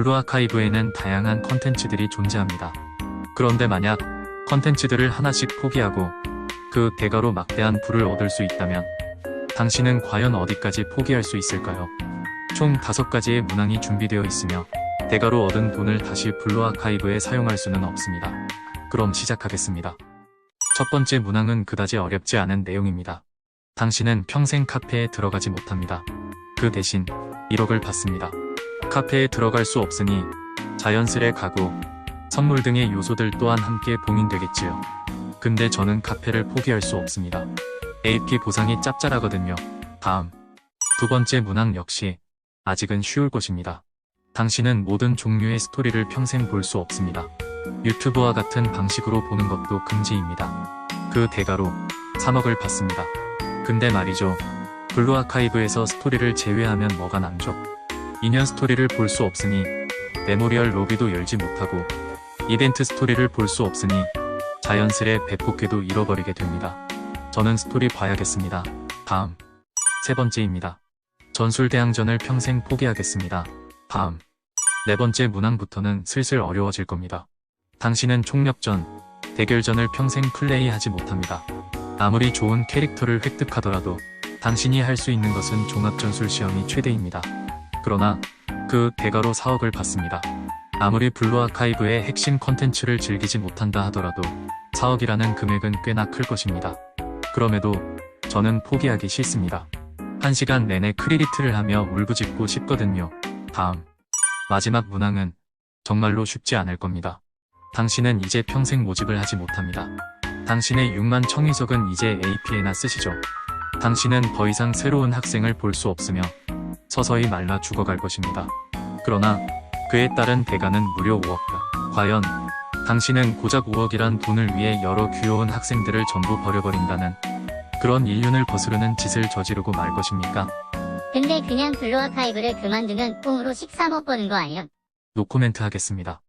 블루 아카이브에는 다양한 컨텐츠들이 존재합니다. 그런데 만약 컨텐츠들을 하나씩 포기하고 그 대가로 막대한 부를 얻을 수 있다면 당신은 과연 어디까지 포기할 수 있을까요? 총 5가지의 문항이 준비되어 있으며 대가로 얻은 돈을 다시 블루 아카이브에 사용할 수는 없습니다. 그럼 시작하겠습니다. 첫 번째 문항은 그다지 어렵지 않은 내용입니다. 당신은 평생 카페에 들어가지 못합니다. 그 대신 1억을 받습니다. 카페에 들어갈 수 없으니 자연스레 가구, 선물 등의 요소들 또한 함께 봉인되겠지요. 근데 저는 카페를 포기할 수 없습니다. AP 보상이 짭짤하거든요. 다음. 두 번째 문항 역시 아직은 쉬울 것입니다. 당신은 모든 종류의 스토리를 평생 볼 수 없습니다. 유튜브와 같은 방식으로 보는 것도 금지입니다. 그 대가로 3억을 받습니다. 근데 말이죠. 블루 아카이브에서 스토리를 제외하면 뭐가 남죠? 2년 스토리를 볼 수 없으니 메모리얼 로비도 열지 못하고 이벤트 스토리를 볼 수 없으니 자연스레 배포켓도 잃어버리게 됩니다. 저는 스토리 봐야겠습니다. 다음. 세 번째입니다. 전술대항전을 평생 포기하겠습니다. 다음. 네 번째 문항부터는 슬슬 어려워질 겁니다. 당신은 총력전, 대결전을 평생 플레이하지 못합니다. 아무리 좋은 캐릭터를 획득하더라도 당신이 할 수 있는 것은 종합전술 시험이 최대입니다. 그러나 그 대가로 4억을 받습니다. 아무리 블루 아카이브의 핵심 컨텐츠를 즐기지 못한다 하더라도 4억이라는 금액은 꽤나 클 것입니다. 그럼에도 저는 포기하기 싫습니다. 1시간 내내 크리리트를 하며 울부짖고 싶거든요. 다음. 마지막 문항은 정말로 쉽지 않을 겁니다. 당신은 이제 평생 모집을 하지 못합니다. 당신의 6만 청위석은 이제 AP에나 쓰시죠. 당신은 더 이상 새로운 학생을 볼 수 없으며 서서히 말라 죽어갈 것입니다. 그러나 그에 따른 대가는 무려 5억. 과연 당신은 고작 5억이란 돈을 위해 여러 귀여운 학생들을 전부 버려버린다는 그런 인륜을 거스르는 짓을 저지르고 말 것입니까? 근데 그냥 블루 아카이브를 그만두면 꽁으로 13억 버는 거 아니야? 노코멘트 하겠습니다.